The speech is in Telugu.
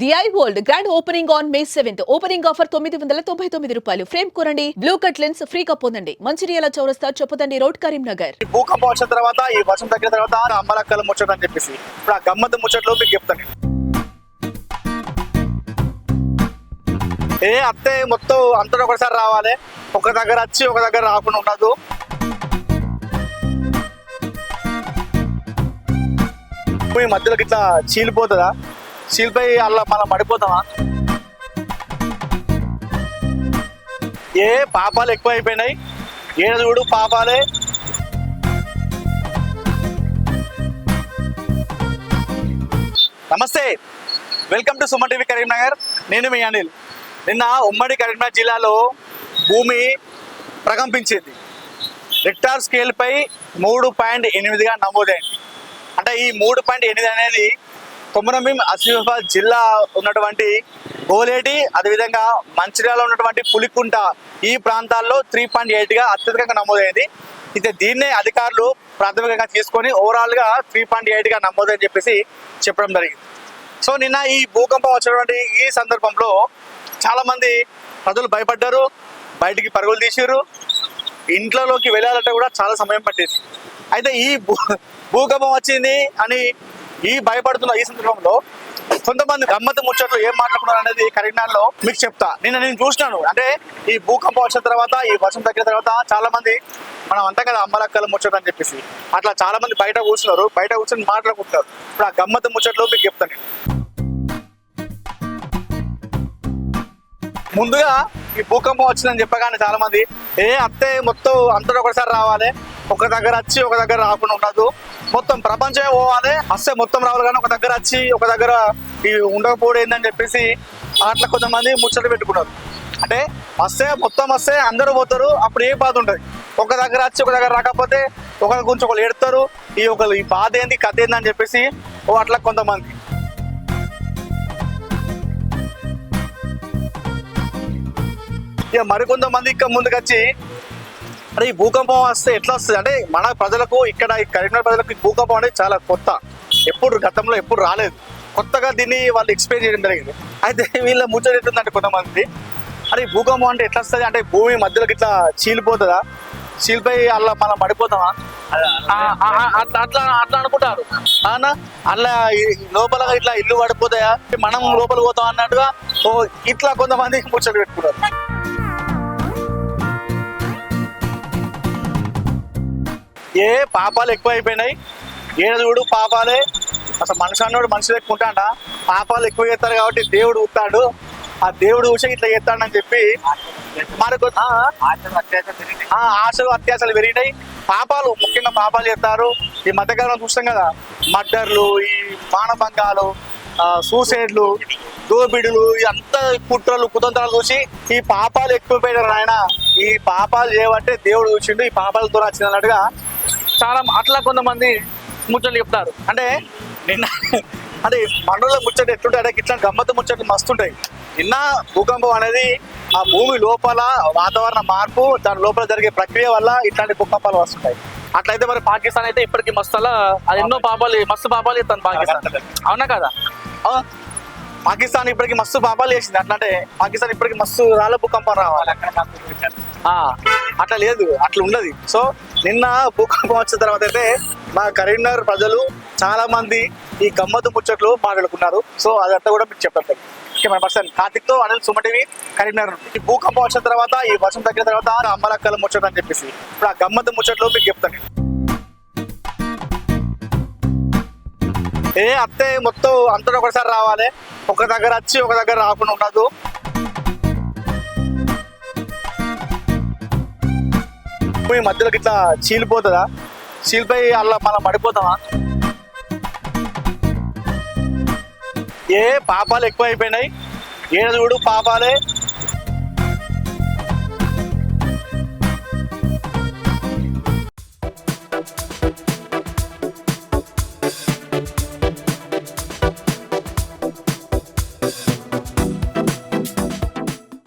The i world grand opening on May seventh opening offer తొమ్మిది వందల తొంభై తొమ్మిది రూపాయలు. ఫ్రేమ్ కొనండి. బ్లూ కట్ లెన్స్ ఫ్రీగా పొందండి. మంచిర్యాల చౌరస్తా చొప్పదండి రోడ్ కరీంనగర్. భూకంపం వచ్చిన తర్వాత ఈ వర్షం తగ్గిన తర్వాత అమ్మలక్కల ముచ్చట అని చెప్పేసి. ఇప్పుడు ఆ గమ్మత్తు ముచ్చట్లో మీకు చెప్తాను. ఏ అత్తే మొత్తం అంతా ఒకసారి రావాలి. ఒక దగ్గర వచ్చి ఒక దగ్గర రాకుండా ఉండదు. ఈ మధ్యలోకి ఇట్లా చీలిపోతుందా? శిల్పై అలా మనం పడిపోతామా? ఏ పాపాలు ఎక్కువ అయిపోయినాయి ఏడ చూడు పాపాలే. నమస్తే. Welcome to Suman TV Karimnagar. నేను మీ అనిల్. నిన్న ఉమ్మడి కరీంనగర్ జిల్లాలో భూమి ప్రకంపించింది. రిక్టార్ స్కేల్పై మూడు పాయింట్ ఎనిమిదిగా నమోదైంది. అంటే ఈ మూడు పాయింట్ ఎనిమిది అనేది కొమరంభీం ఆసిఫాబాద్ జిల్లా ఉన్నటువంటి గోలేటి అదేవిధంగా మంచిర్యాల ఉన్నటువంటి పులికుంట ఈ ప్రాంతాల్లో త్రీ పాయింట్ ఎయిట్గా అత్యధికంగా నమోదైంది. అయితే దీన్నే అధికారులు ప్రాథమికంగా తీసుకొని ఓవరాల్గా త్రీ పాయింట్ ఎయిట్గా నమోదని చెప్పేసి చెప్పడం జరిగింది. సో నిన్న ఈ భూకంపం వచ్చినటువంటి ఈ సందర్భంలో చాలామంది ప్రజలు భయపడ్డారు బయటికి పరుగులు తీసారు ఇంట్లోకి వెళ్ళాలంటే కూడా చాలా సమయం పట్టేది. అయితే ఈ భూ భూకంపం వచ్చింది అని ఈ భయపడుతున్న ఈ సందర్భంలో కొంతమంది గమ్మత్తు ముచ్చట్లు ఏం మాట్లాడుకున్నారు అనేది కరీంనగర్లో మీకు చెప్తా. నిన్న నేను చూసినాను. అంటే ఈ భూకంపం వచ్చిన తర్వాత ఈ వర్షం తగ్గిన తర్వాత చాలా మంది మనం అంతా కదా అమ్మలక్కల ముచ్చట అని చెప్పేసి. అట్లా చాలా మంది బయట కూర్చున్నారు. బయట కూర్చొని మాట్లాడుకుంటున్నారు. ఇప్పుడు ఆ గమ్మత్తు ముచ్చట్లు మీకు చెప్తాను ముందుగా ఈ భూకంపం వచ్చిందని చెప్పగానే చాలా మంది ఏ అత్తే మొత్తం అంతా ఒకసారి రావాలి. ఒక దగ్గర వచ్చి ఒక దగ్గర రాకుండా ఉండదు. మొత్తం ప్రపంచమే పోవాలి. అస్సే మొత్తం రావాలి కానీ ఒక దగ్గర వచ్చి ఒక దగ్గర ఈ ఉండకపోవడం ఏందని చెప్పేసి అట్లా కొంతమంది ముచ్చట పెట్టుకున్నారు. అంటే వస్తే మొత్తం వస్తే అందరూ పోతారు. అప్పుడు ఏ బాధ ఉంటుంది ఒక దగ్గర వచ్చి ఒక దగ్గర రాకపోతే ఒకరి గురించి ఒకరు ఎడతారు ఈ ఒకరు ఈ బాధ ఏంది కథ ఏంది అని చెప్పేసి ఓ అట్లా కొంతమంది. ఇక మరికొంతమంది ఇంకా ముందుకు అరే ఈ భూకంపం వస్తే ఎట్లా వస్తుంది? అంటే మన ప్రజలకు ఇక్కడ ఈ కరీంనగర్ ప్రజలకు భూకంపం అనేది చాలా కొత్త. ఎప్పుడు గతంలో ఎప్పుడు రాలేదు. కొత్తగా దీన్ని వాళ్ళు ఎక్స్ప్లెయిన్ చేయడం జరిగింది. అయితే వీళ్ళ ముచ్చటట్టుందంటే కొంతమంది అరే భూకంపం అంటే ఎట్లా వస్తుంది? అంటే భూమి మధ్యలోకి ఇట్లా చీలిపోతుందా? చీలిపోయి అలా మనం పడిపోతామా? అట్లా అట్లా అట్లా అనుకుంటారు. అవునా? అలా లోపల ఇట్లా ఇల్లు పడిపోతాయా? మనం లోపల పోతాం అన్నట్టుగా ఓ ఇట్లా కొంతమంది ముచ్చట పెట్టుకుంటారు. ఏ పాపాలు ఎక్కువ అయిపోయినాయి ఏడ చూడు పాపాలే. అసలు మనిషి అన్నోడు మనిషి ఎక్కుంటాడ పాపాలు ఎక్కువ చేస్తారు కాబట్టి దేవుడు ఉత్తాడు ఆ దేవుడు ఊస ఇట్లా చేస్తాడని చెప్పి మనకు ఆ, ఆశలు అత్యాశలు పెరిగినాయి. పాపాలు ముఖ్యంగా పాపాలు చేస్తారు. ఈ మధ్యకాలంలో చూస్తాం కదా మర్డర్లు ఈ మానభంగాలు సూసైడ్లు దోపిడులు అంత కుట్రలు కుతంత్రాలు చూసి ఈ పాపాలు ఎక్కువ పెట్టారు ఆయన ఈ పాపాలు చేయబట్టే దేవుడు చూసిండు ఈ పాపాలతో వచ్చింది అన్నట్టుగా చాలా అట్లా కొంతమంది ముచ్చట్లు చెప్తారు. అంటే నిన్న అంటే మనలో ముచ్చట ఎట్లుంటాయి అంటే ఇట్లా గమ్మత్తు ముచ్చట్లు మస్తుంటాయి. నిన్న భూకంపం అనేది ఆ భూమి లోపల వాతావరణ మార్పు దాని లోపల జరిగే ప్రక్రియ వల్ల ఇట్లాంటి భూకంపాలు వస్తుంటాయి. అట్లయితే మరి పాకిస్తాన్ అయితే ఇప్పటికి మస్తు అలా అది ఎన్నో పాపాలు మస్తు పాపాలు చేస్తాను పాకిస్తాన్. అవునా కదా? పాకిస్తాన్ ఇప్పటికి మస్తు పాపాలు చేసింది. అట్లా అంటే పాకిస్తాన్ ఇప్పటికి మస్తు రాళ్ళ భూకంపం రావాలి. ఆ, అట్లా లేదు అట్లా ఉండదు. సో నిన్న భూకంపం వచ్చిన తర్వాత అయితే మా కరీంనగర్ ప్రజలు చాలా మంది ఈ గమ్మత్తు ముచ్చట్లు మాట్లాడుకున్నారు. సో అదంతా కూడా మీకు చెప్పండి మన పర్సన్ కార్తిక్తో అనిల్ సుమటివి కరీంనగర్ ఈ భూకంపం వచ్చిన తర్వాత ఈ వర్షం తగ్గిన తర్వాత అమ్మలక్కల ముచ్చట అని చెప్పేసి. ఇప్పుడు ఆ గమ్మత్తు ముచ్చట్లు మీకు చెప్తాను. ఏ అత్తే మొత్తం అంతా ఒకసారి రావాలి. ఒక దగ్గర వచ్చి ఒక దగ్గర రాకుండా ఉండదు. భూమి మధ్యలోకి ఇట్లా చీలిపోతుందా? చీలిపోయి అలా మనం పడిపోతామా? ఏ పాపాలు ఎక్కువ అయిపోయినాయి ఏడ చూడు పాపాలే.